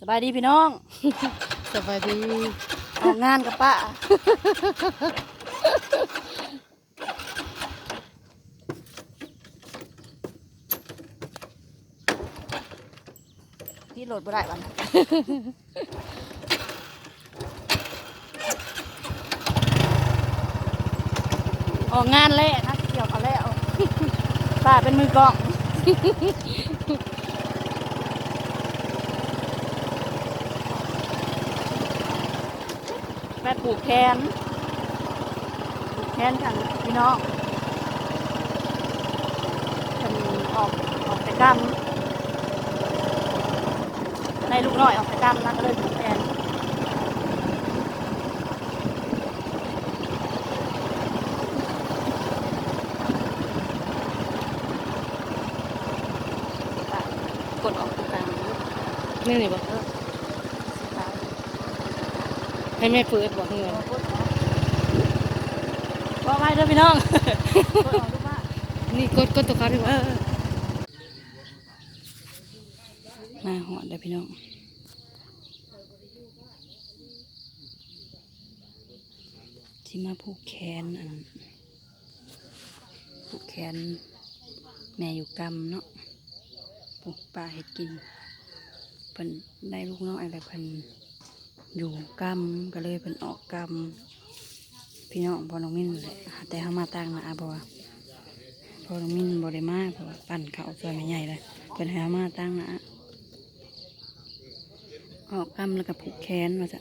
สบายดีพี่น้อง สบายดีออกงานกับป้าพี่โหลดบ่ได้วันออกงานแล้วนะเกี่ยวกันแล้วป้าเป็นมือกลอง แม่ปลูกแคนปลูกแคนกันพี่น้องเป็นออกออกแต่กรรมในลูกน้อยออกแต่กรรมนะก็เลยปลูกแคนกดออกตรงกลางนี่นี่บอก เออสีขาว ให้ แม่เปิดบอกเงินว่าไว้เด้อพี่น้องกดออกลูกบ้านนี่กดกดตัวเขาดีกเอว่าอมาหอดเลยพี่น้องที่มาผูกแขนอันนั้นผูกแขนแม่อยู่กำเนาะปลูกปลาเห็ดกินเพิ่นได้ลูกน้อยอะไรเพิ่น อยู่กำก็เลยเพิ่นออกกำพี่น้องพอน้องมินเลยแต่เขามาตั้งนะอาบัวพอน้องมินบริมาเพราะว่าปั่นเขาวซอยไม่ใหญ่เลยเป็นหามาตั้งนะออกกำแล้วก็ผูกแขนมาจ้ะ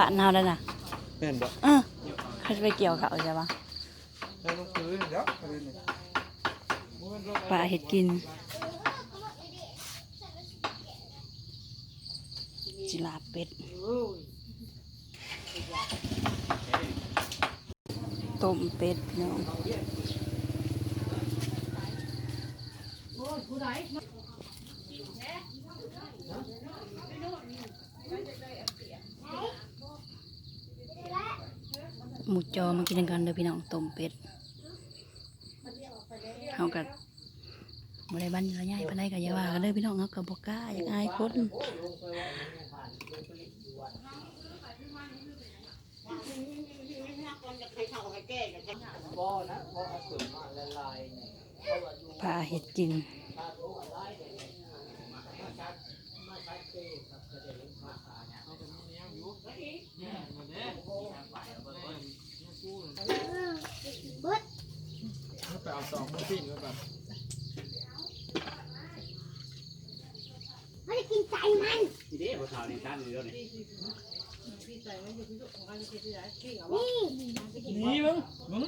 บ้านเฮาแล้วนะแม่นบ่เออเขาจะไปเกี่ยวเขาใช่ปะแล้วลูกปืนเดี๋ยวปืนนี่ปลาเห็ดกิน จิลาบเป็ดต้มเป็ดเนาะ หมูจอมากินกันเด้อพี่น้องต้มเป็ดเขากับบริบันระยายปานใดก็อย่าว่ากันเด้อพี่น้องเขากับบกล้าอยากอายคนปลาเห็ดกิน ไปเอาสองมือปิ้งไว้ก่อนไม่ได้กินใจมัน นี่บ่ทานี่ท่านนี่เด้อนี่นี่นี่มึงมึง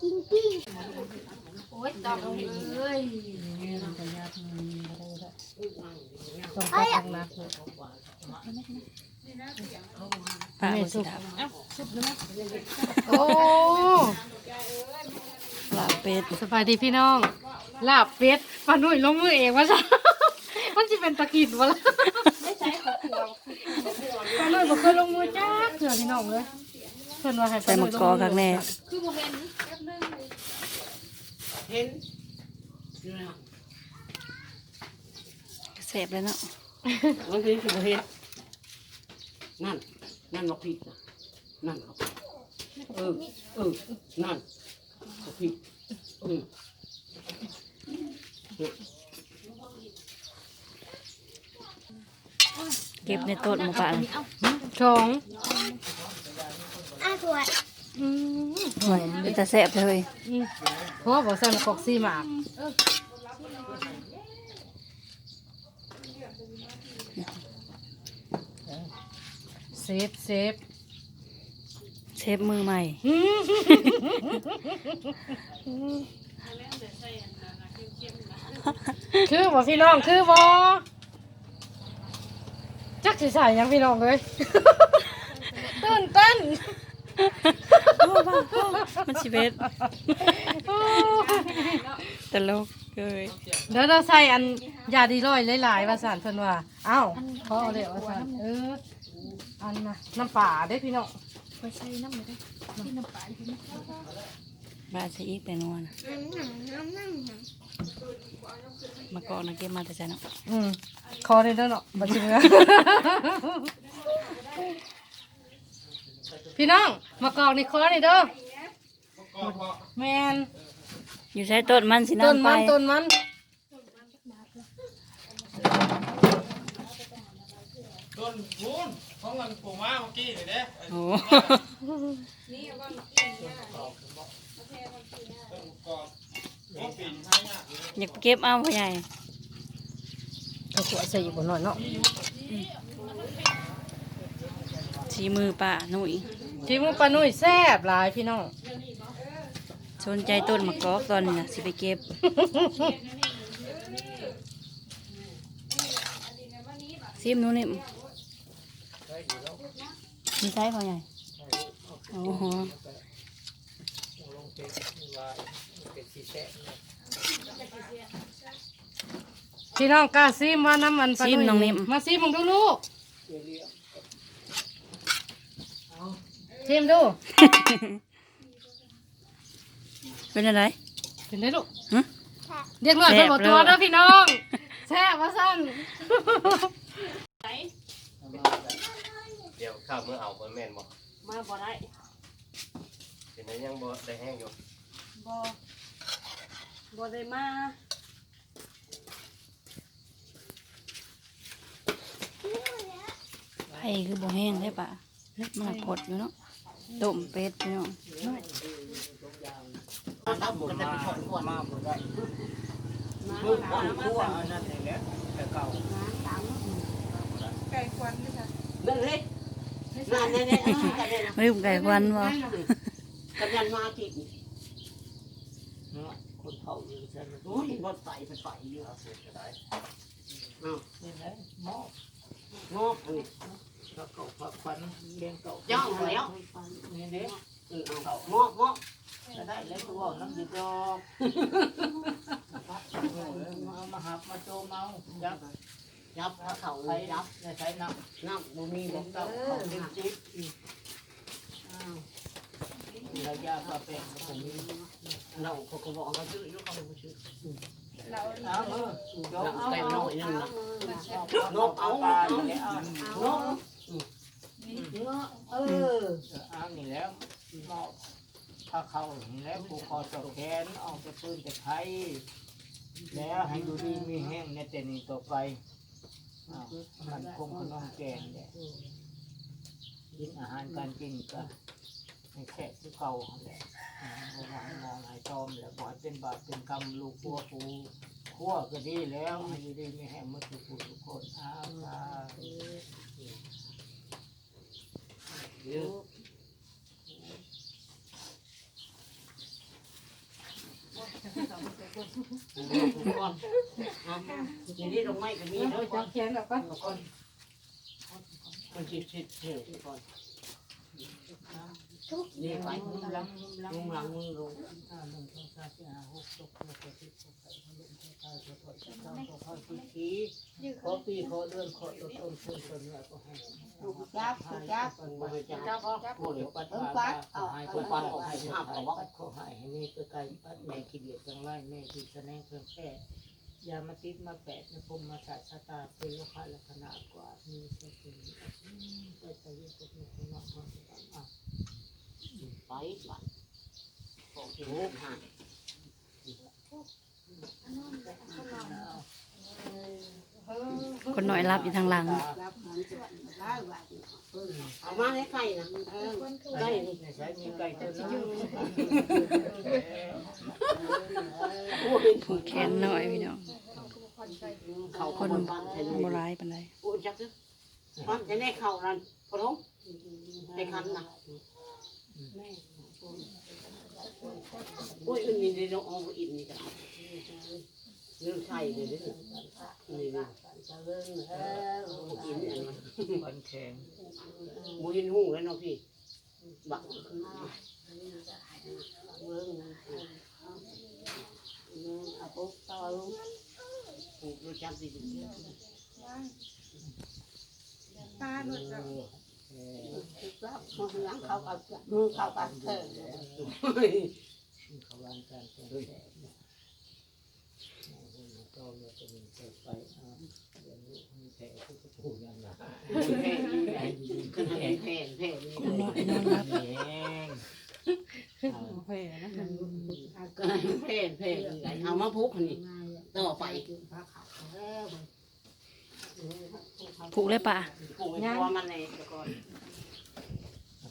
กินปิ้งต้องไปทางนักปลาบสิดับโอ้ป ลาเป็ดสบายดีพี่น้อง ลาบเป็ดปลาหนุ่ยลงมือเองวะจ้ะมันจะเป็นตะกินวะล่ะปลาหนุ่ยบอกเคยลงมือจ้าเถื่อพี่น้องเลยเพื่อนว่าให้ปใส่ลาหมะนุ่ยลงกอมืข้างแน่เสพเลยเนาะบางทีคือบ่เห็นนั่นนั่นบักพริกน่ะนั่นครับเออเออนั่นบัก พริกเออเก็บในต้นหมูป่าเลยสองอ้าขวดอืมโอ้ยเป็นตาแสบเลยอืมเพราะว่าบอกใส่มะกอกซีหมากเซฟเซฟ เชฟมือใหม่ คือบ่พี่น้องคือบ่จักสิใส่หยังพี่น้องเลยตื่นเต้นพ่อบ้าพ่อมันชีวิตตลกเกยเดี๋ยวเราใส่อันยาดีร้อยหลายๆว่าสันเพิ่นว่า เอ้าพอเลยว่าสันเอออันน่ะน้ำป่าเด้พี่น้อง บ้านใช้อีกแต่นวลน้ำหนังน้ำหนังหนังมาเกาะนักเก็บมาแต่ใจเนาะอืมคอได้เด้อเนาะบัดเชื่อพี่น้องมากอกนี่คอนี่เด้อแมนอยู่ใช้ต้นมันสิต้นน้ำไปมันต้นมัน นพูนของมันปูมาเมื่อกี้เลยเด้โอ้กอบว่าปีนให้ยากอยากเก็บเอาพ่อใหญ่ตะขวใส่อีกบ่หน่อยเนาะชีมือป้าหนุ่ยทีมือปลานุ่ยแซ่บหลายพี่น้องสนใจต้นมะกอกตอนนี้นะสิไปเก็บ ซิมหนู้นนี่ มีไซส์พ่อใหญ่โอ้โหพี่น้องกล้าซิมว่าน้ำมันปลานุ่ยมาซิมมึงดูลูกซิมดู เป็นอะไร เป็นได้ลูกฮะเรียกหน่อยแซ่เพิ่นบบ่ตัวเลยเด้อพี่น้องแซ่บว่าซั่นเดี๋ยวข้าวเมื่อเอาบ่แม่นบ่มาบ่ได้เป็นได้ยังบ่ได้แห้งอยู่บ่บ่ได้มาไผ่คือบ่แห้งได้ปะมันผดอยู่เนาะต้มเป็ดพี่น้องน้ำมันจะไปชนก่อนมาบ่ได้ลูกคนทั่วอันนั้นเองแหละแต่เก่านั่นเลยนั่นแน่ๆกันเลย นะไม่รู้ไก่ควันบ่กันยันมาจิตเนาะคนเผาอยู่ใช่ไหมโอ้ยรถไฟไปไฟอยู่เอาเสร็จก็ได้อ้าวนี่แหละหมอกงอกอันนี้ถ้าเก่าผักควันเลี้ยงเก่าเจ้าแล้วนี่เด้เออเอางอกงอกจะได้แล้วตัวน้ำดิบดอกเอามาหับมาโจมเอายับ ยับพระเขาใช้ยับในใช้น้ำน้ำบ่มีเลี้บ่ยงเก่าเก่าเขาเขาเลี้เลี้ยยงงจิ๊บระยะปลาเป็นผมมีเราเขาก็บอกเขาชื่ออยู่เขาบ่ชื่อเอาเออน้ำแต่น้อยนั่นน่ะนกเอาปลาอย่างนี้เอางอกงอกเออเอานี่แล้วหมอกถ้าเขานี่แล้วผูกคอตกแขนออกจากปืนจากไทยแล้วให้ดูดีมีแห้งในแต่นี้ต่อไป อ้าวมันคงขนมแกงเนี่ยกินอาหารการกินก็ให้แค่ที่เก่าหั่นแหละอืมบ่ว่าให้มองให้ตอมแล้วบ่ให้เป็นบาปเป็นกรรมลูกพัวปูขั้วก็ดีแล้วให้อยู่ดีไมีแห้งหมดทุกผู้ทุกคนอ้าวสาธุเดี๋ยวก่อน อะทีนี้ดอกไม้ก็มีเด้อจับแขนแล้วก็ก่อนมันจิตจิตเที่ยวก่อนนี่ไปมุมหลังมุมหลังมุมหลังมือลงห้าหนึ่งสองสามสี่ห้าหกเจ็ดแปดเก้าสิบสิบเอ็ดสิบสองสิบสามสิบสี่สิบห้าสิบหกสิบเจ็ดแปดเก้าสิบขอปีขอเดือนขอตัวต้นต้นต้นเนื้อก็ให้ลูกจับลูกจับปันบ่มาให้จัจับบจับผู้เลี้ยงปัดปัดเอาให้คนปัดออกให้ห้าปัดปัดขอให้ให้นี่ก็ไกลปัดแม่ขี้เดียดจังไรแม่ที่แสดงเพิ่มแค่ยามาติดมาแปดในพมมาสัตชะตาเป็นโลกาลักษณะกว่ามีเสติไปไปยึดกับมีคนนอกมาอะไปบัดโอ้โหห่างคนน้อยรับอยู่ทางหลัง เอามาให้ไข่นะเออไก่นี่ใช้มีไก่ตัวนึงโอ้ยผูกแขนหน่อยพี่น้องเขาคนโบราณปานใดโอ้จักซึบ้านจะได้เข่านั่นพอท้องในคันนะโอ้ยอันนี้เดี๋ยวเอาอินนี่กัน เรื่องไข่เลยนี่นี่นะอินอันนี้มันแข็งบุญหูแล้วเนาะพี่บักคือเบิ่งนะเอาปุ๊บต่อลูกปลูกรู้จักสิปลาหมดแล้วรับเขาหลังเขาก็มือเขาก็เถิดเขาวางการเป็น แผนก็เลยจะมีเกิดไปอ่าเดี๋ยวนี้มีแผลที่จะพูดยังไงแผ่นใหญ่ขึ้นแผ่นแผ่นแผ่นนอนนอนรับแห้งเพ่นะก็ให้แผ่นแผ่นใหญ่เอามาพุกนี่ต่อไปผูกเลยป่ะปลูกไว้ตัวมันในตะกอน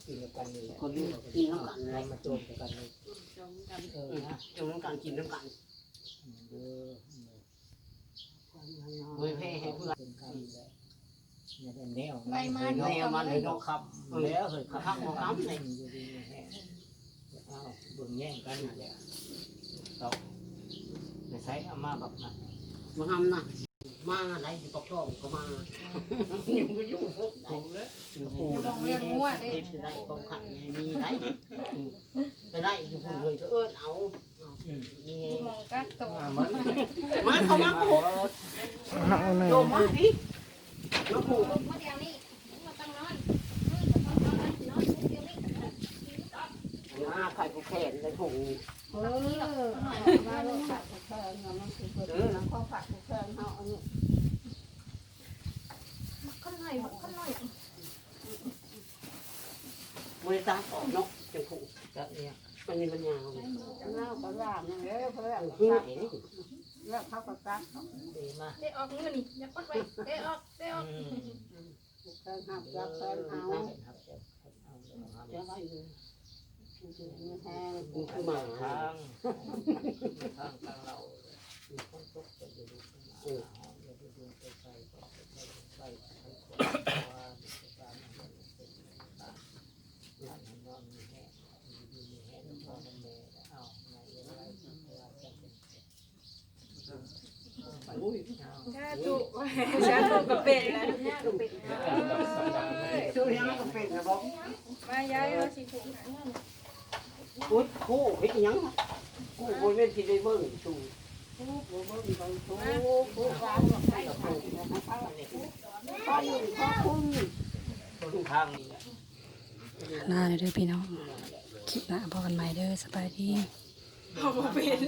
กินกันนี่แหละคนนี้กินน้ำกันอะไรมาจมกันเออจงน้ำกันกินน้ำกันเออ โดยแผ่ให้เพื่ อนเป็นกันแหละเนี่ยเป็นแนวใบไม้แนวมันเลยนกคำแล้วเลยข้าคำของน้ำเลยอยู่ดีแห้งอ้าวเบิ่งแย่งกันอยู่แหละต้อไปใช้อามาแบบนั้นมาทำนะ มาอะไรอยู่ปกช่องก็มาอยู่ก็อยู่พวกไหนถูกแล้วอยู่ปูมีได้กองขันมีได้ไปได้อยู่พุ่นเลยเอิ้นเอามีมองกัดตัวอ่ามันมาเขามาปลูกโยมมาดิมาปลูก เมื่อเดียวนี้มาตั้งนอนต้องนอนนอนเดียวนี้ มาไข่ผูกแขนเลยถุง เออมาลงผักแพงเนาะมันคือ เออน้ำข้าวผัดผูกแขนเขาอันนี้ มันก็หน่ อยมันก็หน่อยบริษัทของนกจังผูกจะเนี่ยมันมีปัญญาเล่าก็ว่าเนี่ยเด้อเพื่อนคือเห็นแล้วเขาก็กัดดีมากได้ออกเงินนี่อย่าปดไว้ได้ออกได้ออกอืมเพิ่นหับรักเพิ่นเอาครับเอาเอาเดี๋ยวไว้เลยมีแห้งมันคือหมา ทางทางทางเราอยู่คนตกจะอยู่ดูเอออย่าไปดูไปใส่ก็ไปใส่ไปใส่ว่าการมันเป็นต่างการมันนอนมีแห้งมีมีแห้งพอมันแม่เอาในอะไรที่ว่าจะเป็น อุ้ย ชาตุชาตุก็เป็นแล้ว ช่วยยังก็เป็นนะบอก มาย้ายเราสิถูกอุ้ยคู่เฮ็ดยังคู่บริเวณที่ได้เบิ่งชูผู้ผู้เบิ่งไปผู้ผู้ร้านไปไปนะคะไปอยู่พ่อคุณต้นทางนี่แหละลาเลยเด้อพี่น้องคลิปหน้าพอกันใหม่เด้อสบายดีเขาเป็น